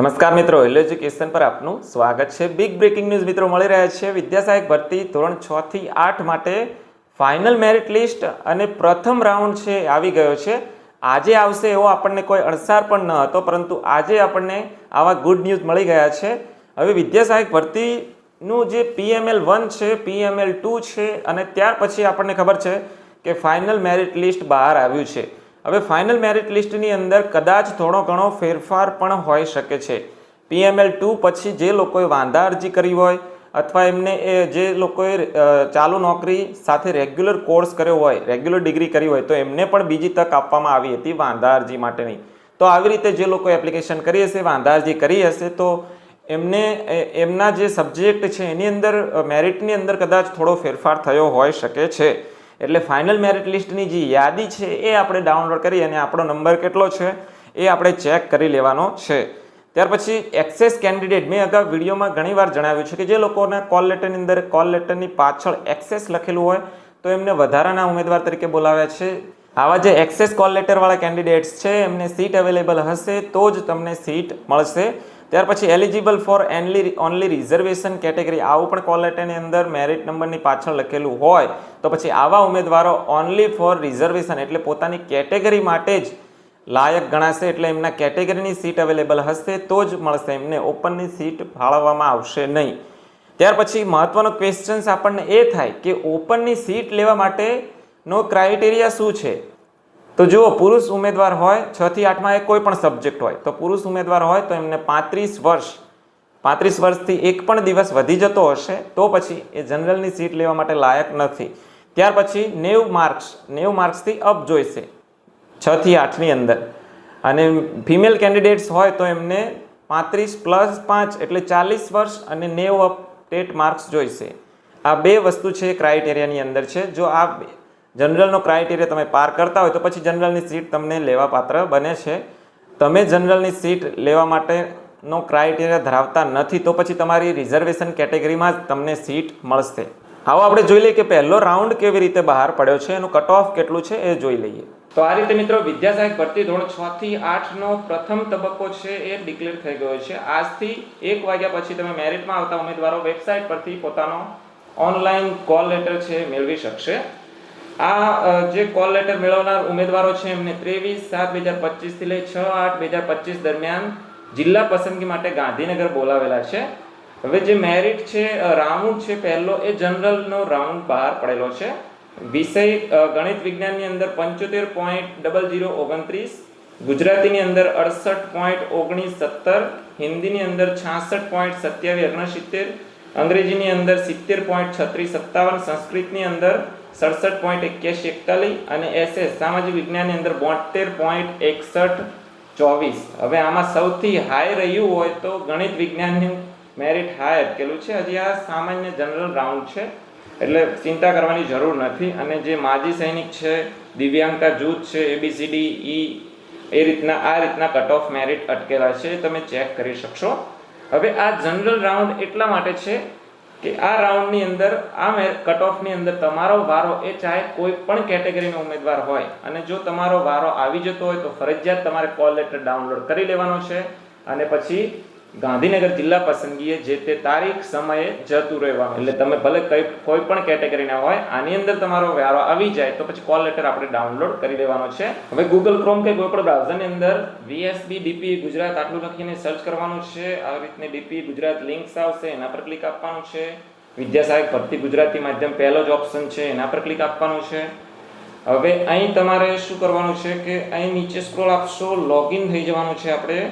નમસ્કાર મિત્રો hello education પર આપનું સ્વાગત છે. બિગ બ્રેકિંગ ન્યૂઝ મિત્રો મળી રહ્યા છે. વિદ્યાસહાયક ભરતી ધોરણ છ થી આઠ માટે ફાઇનલ મેરિટ લિસ્ટ અને પ્રથમ રાઉન્ડ છે, આવી ગયો છે. આજે આવશે એવો આપણને કોઈ અણસાર પણ ન હતો, પરંતુ આજે આપણને આવા ગુડ ન્યૂઝ મળી ગયા છે. હવે વિદ્યાસહાયક ભરતીનું જે પીએમએલ વન છે પીએમએલ ટુ છે, અને ત્યાર પછી આપણને ખબર છે કે ફાઇનલ મેરિટ લિસ્ટ બહાર આવ્યું છે. હવે ફાઇનલ મેરિટ લિસ્ટની અંદર કદાચ થોડો ઘણો ફેરફાર પણ હોઈ શકે છે. પીએમએલ ટુ પછી જે લોકોએ વાંધા અરજી કરી હોય અથવા એમને એ જે લોકોએ ચાલુ નોકરી સાથે રેગ્યુલર કોર્સ કર્યો હોય રેગ્યુલર ડિગ્રી કરી હોય તો એમને પણ બીજી તક આપવામાં આવી હતી વાંધા અરજી માટેની. તો આવી રીતે જે લોકો એપ્લિકેશન કરી હશે, વાંધા અરજી કરી હશે, તો એમને એમના જે સબ્જેક્ટ છે એની અંદર મેરિટની અંદર કદાચ થોડો ફેરફાર થયો હોઈ શકે છે. એટલે ફાઇનલ મેરિટ લિસ્ટની જે યાદી છે એ આપણે ડાઉનલોડ કરી અને આપણો નંબર કેટલો છે એ આપણે ચેક કરી લેવાનો છે. ત્યાર પછી એક્સેસ કેન્ડિડેટ મેં અગાઉ વિડીયોમાં ઘણીવાર જણાવ્યું છે કે જે લોકોના કોલ લેટરની અંદર કોલ લેટરની પાછળ એક્સેસ લખેલું હોય તો એમને વધારાના ઉમેદવાર તરીકે બોલાવ્યા છે. આવા જે એક્સેસ કોલ લેટરવાળા કેન્ડિડેટ્સ છે, એમને સીટ અવેલેબલ હશે તો જ તમને સીટ મળશે. ત્યાર પછી eligible for only only reservation category આવું પણ કોલ લેટરની અંદર મેરિટ નંબરની પાછળ લખેલું હોય, તો પછી આવા ઉમેદવારો ઓનલી ફોર રિઝર્વેશન એટલે પોતાની કેટેગરી માટે જ લાયક ગણાશે એટલે એમના કેટેગરીની સીટ અવેલેબલ હશે, તો જ મળશે. એમને ઓપનની સીટ ફાળવવામાં આવશે નહીં. ત્યાર પછી મહત્વનો ક્વેશ્ચન્સ આપણને એ થાય કે ઓપનની સીટ લેવા માટેનો ક્રાઇટેરિયા શું છે? તો જુઓ, પુરુષ ઉમેદવાર હોય, છ થી આઠમાં એ કોઈ પણ સબ્જેક્ટ હોય. તો પુરુષ ઉમેદવાર હોય તો એમને પાંત્રીસ વર્ષ, પાંત્રીસ વર્ષથી એક પણ દિવસ વધી જતો હશે, તો પછી એ જનરલની સીટ લેવા માટે લાયક નથી. ત્યાર પછી નેવ માર્ક્સ નેવ માર્ક્સથી અપ જોઈશે, છ થી આઠની અંદર. અને ફિમેલ કેન્ડિડેટ્સ હોય તો એમને પાંત્રીસ પ્લસ પાંચ, એટલે ચાલીસ વર્ષ અને નેવ અપ ટેટ માર્ક્સ જોઈશે. આ બે વસ્તુ છે ક્રાઇટેરિયાની અંદર છે. જો આ જનરલનો ક્રાઇટેરિયા તમે પાર કરતા હોય તો પછી જનરલની સીટ તમને લેવા પાત્ર બને છે. તમે જનરલની સીટ લેવા માટેનો ક્રાઇટેરિયા ધરાવતા નથી તો પછી તમારી રિઝર્વેશન કેટેગરીમાં જ તમને સીટ મળશે. આવો આપણે જોઈ લઈએ કે પહેલો રાઉન્ડ કેવી રીતે બહાર પડ્યો છે, એનું કટ ઓફ કેટલું છે એ જોઈ લઈએ. તો આ રીતે મિત્રો વિદ્યાસહાયક ભરતી ધોરણ છ થી આઠનો પ્રથમ તબક્કો છે એ ડિક્લેર થઈ ગયો છે. આજથી એક વાગ્યા પછી તમે મેરિટમાં આવતા ઉમેદવારો વેબસાઇટ પરથી પોતાનો ઓનલાઈન કોલ લેટર છે મેળવી શકશે. આ જે કોલ લેટર મેળવનાર ઉમેદવારો છે એમને ત્રેવીસ, સાત બે હજાર પચીસથી લઈ છ આઠ બે હજાર પચીસ દરમિયાન જિલ્લા પસંદગી માટે ગાંધીનગર બોલાવેલા છે. હવે જે મેરિટ છે રાઉન્ડ છે, પહેલો એ જનરલનો રાઉન્ડ બહાર પડેલો છે. વિષય ગણિત વિજ્ઞાનની અંદર પંચોતેર પોઈન્ટ ડબલ જીરો ઓગણત્રીસ, ગુજરાતીની અંદર અડસઠ પોઈન્ટ ઓગણીસ સત્તર, હિન્દીની અંદર છાસઠ પોઈન્ટ સત્યાવીસ ઓગણસિત્તેર, અંગ્રેજીની અંદર સિત્તેર પોઈન્ટ છત્રીસ સત્તાવન, સંસ્કૃતની અંદર સડસઠ પોઈન્ટ એક્યાસી એકતાલીસ અને એસએસ સામાજિક વિજ્ઞાનની અંદર બોતેર પોઈન્ટ એકસઠ ચોવીસ. હવે આમાં સૌથી હાઈ રહ્યું હોય તો ગણિત વિજ્ઞાનનું મેરિટ હાઈ અટકેલું છે? હજી આ સામાન્ય જનરલ રાઉન્ડ છે. એટલે ચિંતા કરવાની જરૂર નથી. અને જે માજી સૈનિક છે, દિવ્યાંગતા જૂથ છે એબીસીડી ઈ એ રીતના, આ રીતના કટ ઓફ મેરિટ અટકેલા છે. તમે ચેક કરી શકશો. હવે આ જનરલ રાઉન્ડ એટલા માટે છે કે આ રાઉન્ડની અંદર, આ કટ ઓફની અંદર તમારો વારો એ ચાહે કોઈ પણ કેટેગરીનો ઉમેદવાર હોય અને જો તમારો વારો આવી જતો હોય તો ફરજિયાત તમારે કોલ લેટર ડાઉનલોડ કરી લેવાનો છે અને પછી ગાંધીનગર જિલ્લા પસંદગીએ જે તે તારીખ સમયે જતું રહેવાનું એટલે તમે ભલે કઈ, કોઈ પણ કેટેગરીના હોય, આની અંદર તમારો વ્યારો આવી જાય તો પછી કોલ લેટર આપણે ડાઉનલોડ કરી લેવાનો છે. હવે ગૂગલ ક્રોમ કે કોઈ પણ બ્રાઉઝરની અંદર વીએસબી ડીપી ગુજરાત આટલું લખીને સર્ચ કરવાનું છે. આવી રીતની ડીપી ગુજરાત લિંક્સ આવશે, એના પર ક્લિક આપવાનું છે. વિદ્યાસહાયક ભરતી ગુજરાતી માધ્યમ પહેલો જ ઓપ્શન છે, એના પર ક્લિક આપવાનું છે. હવે અહીં તમારે શું કરવાનું છે કે અહીં નીચે સ્ક્રોલ આપશો લોગિન થઈ જવાનું છે આપણે.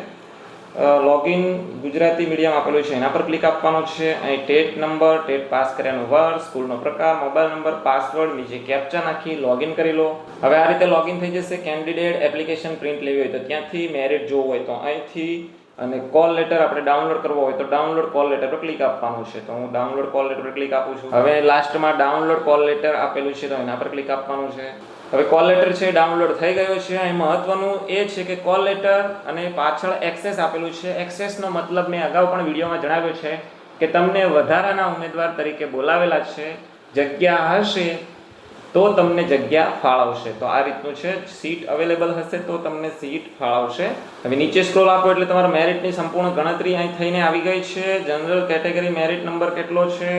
લોગિન ગુજરાતી મીડિયમ આપેલું છે. એના પર ક્લિક આપવાનું છે. અહીં ટેટ નંબર ટેટ પાસ કર્યાનો વર્ષ સ્કૂલનો પ્રકાર મોબાઈલ નંબર પાસવર્ડ નીચે કેપ્ચા નાખી લોગિન કરી લો. હવે આ રીતે લોગિન થઈ જશે. કેન્ડિડેટ એપ્લિકેશન પ્રિન્ટ લેવી હોય તો ત્યાંથી મેરિટ જોવું હોય તો અહીંથી અને કોલ લેટર આપણે ડાઉનલોડ કરવો હોય તો ડાઉનલોડ કોલ લેટર પર ક્લિક આપવાનું છે. તો હું ડાઉનલોડ કોલ લેટર પર ક્લિક આપું છું. હવે લાસ્ટમાં ડાઉનલોડ કોલ લેટર આપેલું છે તો એના પર ક્લિક આપવાનું છે. હવે કોલ લેટર છે ડાઉનલોડ થઈ ગયો છે. અહીં મહત્વનું એ છે કે કોલ લેટર અને પાછળ એક્સેસ આપેલું છે. એક્સેસનો મતલબ મેં અગાઉ પણ વિડીયોમાં જણાવ્યો છે કે તમને વધારાના ઉમેદવાર તરીકે બોલાવેલા છે, જગ્યા હશે તો તમને જગ્યા ફાળવશે. તો આ રીતનું છે. સીટ અવેલેબલ હશે તો તમને સીટ ફાળવશે. હવે નીચે સ્ક્રોલ આપો એટલે તમારા મેરિટની સંપૂર્ણ ગણતરી અહીં થઈને આવી ગઈ છે. જનરલ કેટેગરી મેરિટ નંબર કેટલો છે?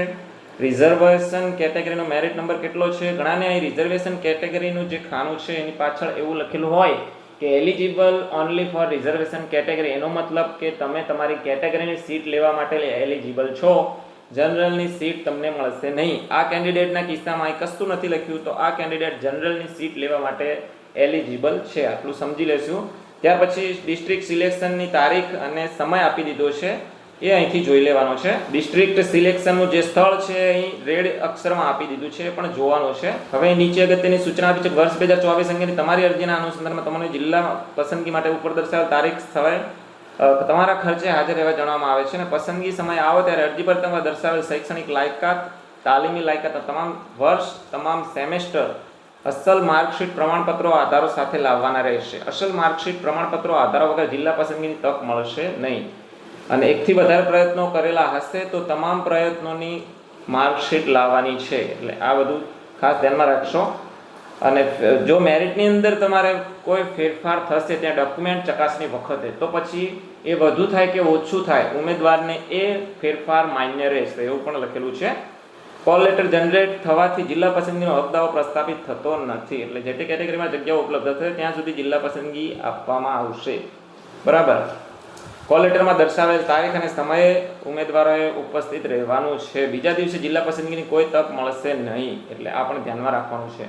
રિઝર્વેશન કેટેગરીનો મેરિટ નંબર કેટલો છે? ઘણાને અહીં રિઝર્વેશન કેટેગરીનું જે ખાનું છે, એની પાછળ એવું લખેલું હોય કે eligible only for reservation category એનો મતલબ કે તમે તમારી કેટેગરીની સીટ લેવા માટે એલિજિબલ છો. જનરલની સીટ તમને મળશે નહીં. આ કેન્ડિડેટના કિસ્સામાં કશું નથી લખ્યું, તો આ કેન્ડિડેટ જનરલની સીટ લેવા માટે એલિજિબલ છે. આટલું સમજી લેશું. ત્યાર પછી ડિસ્ટ્રિક્ટ સિલેક્શનની તારીખ અને સમય આપી દીધો છે. એ અહીંથી જોઈ લેવાનો છે. ડિસ્ટ્રિક્ટ સિલેક્શનનું જે સ્થળ છે અહીં રેડ અક્ષરમાં આપી દીધું છે, પણ જોવાનું છે. હવે નીચે અગત્યની સૂચના આપી છે વર્ષ બે હજાર ચોવીસ અંગેની તમારી અરજીના અનુસંધાનમાં તમને જિલ્લા પસંદગી માટે ઉપર દર્શાવેલ તારીખ સમય તમારા ખર્ચે હાજર રહેવા જણાવવામાં આવે છે અને પસંદગી સમય આવો ત્યારે અરજી પર તમારે દર્શાવેલ શૈક્ષણિક લાયકાત, તાલીમી લાયકાત તમામ વર્ષ, તમામ સેમેસ્ટર અસલ માર્કશીટ પ્રમાણપત્રો આધારો સાથે લાવવાના રહેશે. અસલ માર્કશીટ પ્રમાણપત્રો આધારો વગર જિલ્લા પસંદગીની તક મળશે નહીં. અને એકથી વધારે પ્રયત્નો કરેલા હશે તો તમામ પ્રયત્નોની માર્કશીટ લાવવાની છે. એટલે આ બધું ખાસ ધ્યાનમાં રાખશો. અને જો મેરિટની અંદર તમારે કોઈ ફેરફાર થશે, ત્યાં ડોક્યુમેન્ટ ચકાસણી વખતે, તો પછી એ વધુ થાય કે ઓછું થાય, ઉમેદવારને એ ફેરફાર માન્ય રહેશે, એવું પણ લખેલું છે. કોલ લેટર જનરેટ થવાથી જિલ્લા પસંદગીનો હક પ્રસ્થાપિત થતો નથી, એટલે જે તે કેટેગરીમાં જગ્યાઓ ઉપલબ્ધ થશે, ત્યાં સુધી જિલ્લા પસંદગી આપવામાં આવશે. બરાબર? કોલ લેટરમાં દર્શાવેલ તારીખ અને સમયે ઉમેદવારોએ ઉપસ્થિત રહેવાનું છે. બીજા દિવસે જિલ્લા પસંદગીની કોઈ તક મળશે નહીં, એટલે આ પણ ધ્યાનમાં રાખવાનું છે.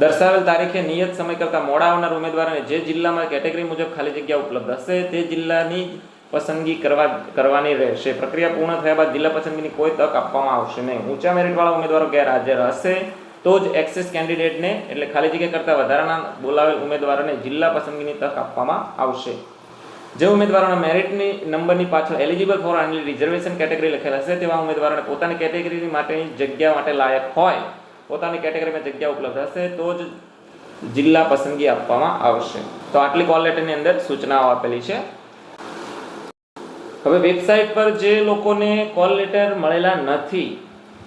દર્શાવેલ તારીખે નિયત સમય કરતાં મોડા આવનાર ઉમેદવારોને જે જિલ્લામાં કેટેગરી મુજબ ખાલી જગ્યા ઉપલબ્ધ હશે, તે જિલ્લાની પસંદગી કરવા, કરવાની રહેશે. પ્રક્રિયા પૂર્ણ થયા બાદ જિલ્લા પસંદગીની કોઈ તક આપવામાં આવશે નહીં. ઊંચા મેરિટવાળા ઉમેદવારો ગેરહાજર હશે, તો જ એક્સેસ કેન્ડિડેટને, એટલે ખાલી જગ્યા કરતાં વધારાના બોલાવેલ ઉમેદવારોને જિલ્લા પસંદગીની તક આપવામાં આવશે. જે ઉમેદવારોના મેરિટની નંબરની પાછળ eligible for only reservation category લખેલ હશે તેવા ઉમેદવારોને પોતાની કેટેગરી માટેની જગ્યા માટે લાયક હોય, પોતાની કેટેગરીમાં જગ્યા ઉપલબ્ધ હશે, તો જ જિલ્લા પસંદગી આપવામાં આવશે. તો આટલી કોલ લેટરની અંદર સૂચનાઓ આપેલી છે. હવે વેબસાઇટ પર જે લોકોને કોલ લેટર મળેલા નથી,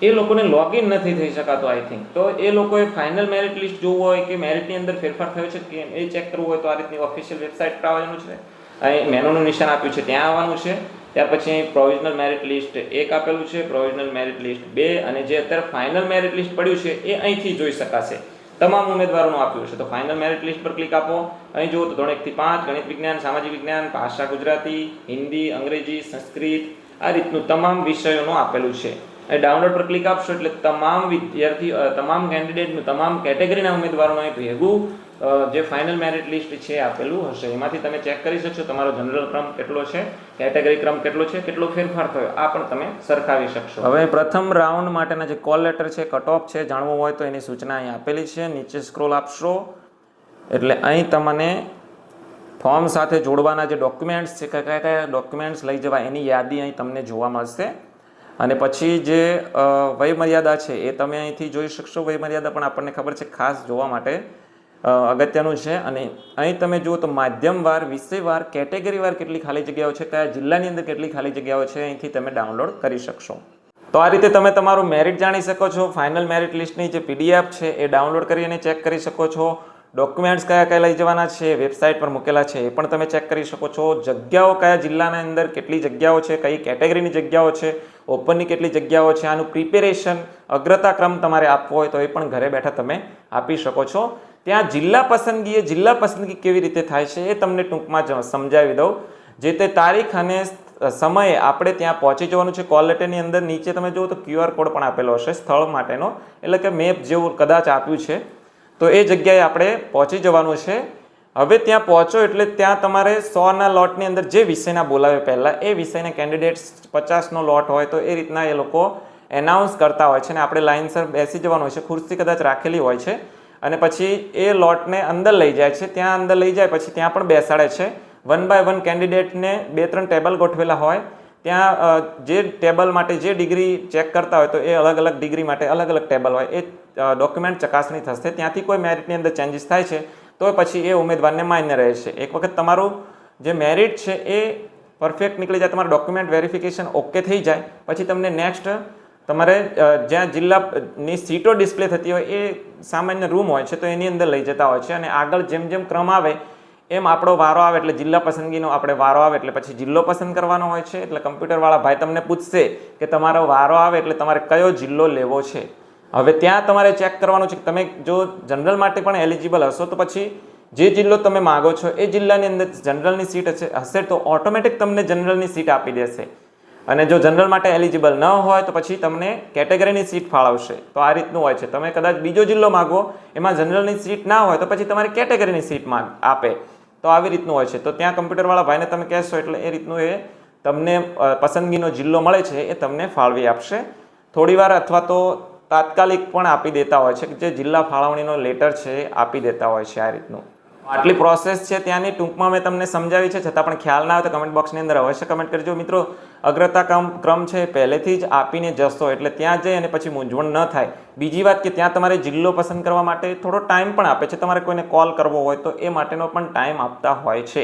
એ લોકોને લોગિન નથી થઈ શકાતું આઈ થિંક તો એ લોકોએ ફાઇનલ મેરિટ લિસ્ટ જોવું હોય કે મેરિટની અંદર ફેરફાર થયો છે કે એ ચેક કરવું હોય તો આ રીતની ઓફિશિયલ વેબસાઇટ પર આવવાનું છે. અહીં મેનુનું નિશાન આપ્યું છે, ત્યાં આવવાનું છે. ત્યાર પછી અહીં પ્રોવિઝનલ મેરિટ લિસ્ટ એક આપેલું છે પ્રોવિઝનલ મેરિટ લિસ્ટ બે, અને જે અત્યારે ફાઇનલ મેરિટ લિસ્ટ પડ્યું છે, એ અહીંથી જોઈ શકાશે. તમામ ઉમેદવારોનું આપ્યું છે તો ફાઇનલ મેરિટ લિસ્ટ પર ક્લિક આપો. અહીં જુઓ તો ધોરણ એકથી પાંચ, ગણિત વિજ્ઞાન, સામાજિક વિજ્ઞાન, ભાષા ગુજરાતી, હિન્દી, અંગ્રેજી, સંસ્કૃત, આ રીતનું તમામ વિષયોનું આપેલું છે. અને ડાઉનલોડ પર ક્લિક આપશો એટલે તમામ વિદ્યાર્થી તમામ કેન્ડિડેટનું તમામ કેટેગરીના ઉમેદવારોનું અહીં ભેગું જે ફાઇનલ મેરિટ લિસ્ટ છે આપેલું હશે. એમાંથી તમે ચેક કરી શકશો તમારો જનરલ ક્રમ કેટલો છે કેટેગરી ક્રમ કેટલો છે, કેટલો ફેરફાર થયો, આ પણ તમે સરખાવી શકશો. હવે પ્રથમ રાઉન્ડ માટેના જે કોલ લેટર છે કટ ઓફ છે, જાણવું હોય તો એની સૂચના અહીં આપેલી છે. નીચે સ્ક્રોલ આપશો. એટલે અહીં તમને ફોર્મ સાથે જોડવાના જે ડોક્યુમેન્ટ્સ છે, કયા કયા ડોક્યુમેન્ટ્સ લઈ જવા એની યાદી અહીં તમને જોવા મળશે. અને પછી જે વયમર્યાદા છે એ તમે અહીંથી જોઈ શકશો. વયમર્યાદા પણ આપણને ખબર છે, ખાસ જોવા માટે અગત્યનું છે. અને અહીં તમે જુઓ તો માધ્યમવાર વિષયવાર કેટેગરીવાર કેટલી ખાલી જગ્યાઓ છે, કયા જિલ્લાની અંદર કેટલી ખાલી જગ્યાઓ છે, અહીંથી તમે ડાઉનલોડ કરી શકશો. તો આ રીતે તમે તમારું મેરિટ જાણી શકો છો. ફાઇનલ મેરિટ લિસ્ટની જે પીડીએફ છે એ ડાઉનલોડ કરીને ચેક કરી શકો છો. ડોક્યુમેન્ટ્સ કયા કયા લઈ જવાના છે, વેબસાઇટ પર મૂકેલા છે, એ પણ તમે ચેક કરી શકો છો. જગ્યાઓ કયા જિલ્લાના અંદર કેટલી જગ્યાઓ છે, કઈ કેટેગરીની જગ્યાઓ છે, ઓપનની કેટલી જગ્યાઓ છે, આનું પ્રિપેરેશન, અગ્રતા ક્રમ તમારે આપવો હોય તો એ પણ ઘરે બેઠા તમે આપી શકો છો. ત્યાં જિલ્લા પસંદગી એ જિલ્લા પસંદગી કેવી રીતે થાય છે એ તમને ટૂંકમાં સમજાવી દઉં. જે તે તારીખ અને સમયે આપણે ત્યાં પહોંચી જવાનું છે, કોલ લેટરની અંદર નીચે તમે જુઓ તો ક્યુઆર કોડ પણ આપેલો હશે સ્થળ માટેનો, એટલે કે મેપ જેવું કદાચ આપ્યું છે. તો એ જગ્યાએ આપણે પહોંચી જવાનું છે. હવે ત્યાં પહોંચો એટલે ત્યાં તમારે સોના લોટની અંદર જે વિષયના બોલાવે પહેલાં, એ વિષયના કેન્ડિડેટ્સ પચાસનો લોટ હોય તો એ રીતના એ લોકો એનાઉન્સ કરતા હોય છે અને આપણે લાઇનસર બેસી જવાનું હોય છે, ખુરશી કદાચ રાખેલી હોય છે. અને પછી એ લોટને અંદર લઈ જાય છે. ત્યાં અંદર લઈ જાય, પછી ત્યાં પણ બેસાડે છે. વન બાય વન કેન્ડિડેટને બે ત્રણ ટેબલ ગોઠવેલા હોય. ત્યાં જે ટેબલ માટે જે ડિગ્રી ચેક કરતા હોય તો એ અલગ અલગ ડિગ્રી માટે અલગ અલગ ટેબલ હોય. એ ડોક્યુમેન્ટ ચકાસણી થશે. ત્યાંથી કોઈ મેરિટની અંદર ચેન્જીસ થાય છે. તો પછી એ ઉમેદવારને માન્ય રહે છે. એક વખત તમારું જે મેરિટ છે એ પરફેક્ટ નીકળી જાય, તમારું ડોક્યુમેન્ટ વેરિફિકેશન ઓકે થઈ જાય. પછી તમને નેક્સ્ટ તમારે જ્યાં જિલ્લાની સીટો ડિસ્પ્લે થતી હોય એ સામાન્ય રૂમ હોય છે, તો એની અંદર લઈ જતા હોય છે અને આગળ જેમ જેમ ક્રમ આવે, એમ આપણો વારો આવે એટલે જિલ્લા પસંદગીનો આપણે વારો આવે એટલે પછી જિલ્લો પસંદ કરવાનો હોય છે. એટલે કમ્પ્યુટરવાળા ભાઈ તમને પૂછશે કે તમારો વારો આવે એટલે તમારે કયો જિલ્લો લેવો છે. હવે ત્યાં તમારે ચેક કરવાનું છે કે તમે જો જનરલ માટે પણ એલિજિબલ હશો, તો પછી જે જિલ્લો તમે માગો છો, એ જિલ્લાની અંદર જનરલની સીટ હશે હશે, તો ઓટોમેટિક તમને જનરલની સીટ આપી દેશે. અને જો જનરલ માટે એલિજિબલ ન હોય તો પછી તમને કેટેગરીની સીટ ફાળવશે. તો આ રીતનું હોય છે. તમે કદાચ બીજો જિલ્લો માગો, એમાં જનરલની સીટ ના હોય તો પછી તમારી કેટેગરીની સીટ માગ, આપે. તો આવી રીતનું હોય છે. તો ત્યાં કમ્પ્યુટરવાળા ભાઈને તમે કહેશો એટલે એ રીતનું એ તમને પસંદગીનો જિલ્લો મળે છે એ તમને ફાળવી આપશે. થોડીવાર અથવા તો તાત્કાલિક પણ આપી દેતા હોય છે કે જે જિલ્લા ફાળવણીનો લેટર છે આપી દેતા હોય છે આ રીતનું. આટલી પ્રોસેસ છે ત્યાંની ટૂંકમાં મેં તમને સમજાવી છે. છતાં પણ ખ્યાલ ના આવે તો કમેન્ટ બોક્સની અંદર અવશ્ય કમેન્ટ કરજો. મિત્રો અગ્રતા ક્રમ છે પહેલેથી જ આપીને જશો એટલે ત્યાં જઈ અને પછી મૂંઝવણ ન થાય. બીજી વાત કે ત્યાં તમારે જિલ્લો પસંદ કરવા માટે થોડો ટાઈમ પણ આપે છે. તમારે કોઈને કોલ કરવો હોય તો એ માટેનો પણ ટાઈમ આપતા હોય છે.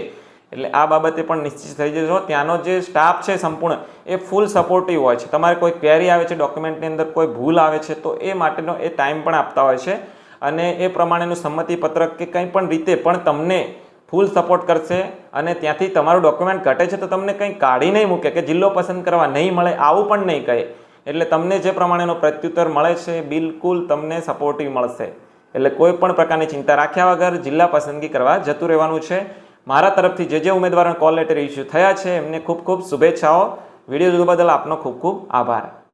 એટલે આ બાબતે પણ નિશ્ચિત થઈ જશો ત્યાંનો જે સ્ટાફ છે સંપૂર્ણ, એ ફૂલ સપોર્ટિવ હોય છે. તમારે કોઈ ક્વેરી આવે છે, ડોક્યુમેન્ટની અંદર કોઈ ભૂલ આવે છે, તો એ માટેનો એ ટાઈમ પણ આપતા હોય છે. અને એ પ્રમાણેનું સંમતિપત્રક કે કંઈ પણ રીતે પણ તમને ફૂલ સપોર્ટ કરશે અને ત્યાંથી તમારું ડોક્યુમેન્ટ ઘટે છે તો તમને કંઈ કાઢી નહીં મૂકે કે જિલ્લો પસંદ કરવા નહીં મળે, આવું પણ નહીં કહે. એટલે તમને જે પ્રમાણેનો પ્રત્યુત્તર મળે છે, બિલકુલ તમને સપોર્ટિવ મળશે. એટલે કોઈ પણ પ્રકારની ચિંતા રાખ્યા વગર જિલ્લા પસંદગી કરવા જતું રહેવાનું છે. મારા તરફથી જે જે ઉમેદવારોને કોલ લેટર ઇસ્યુ થયા છે, એમને ખૂબ ખૂબ શુભેચ્છાઓ. વીડિયો જોવા બદલ આપનો ખૂબ ખૂબ આભાર.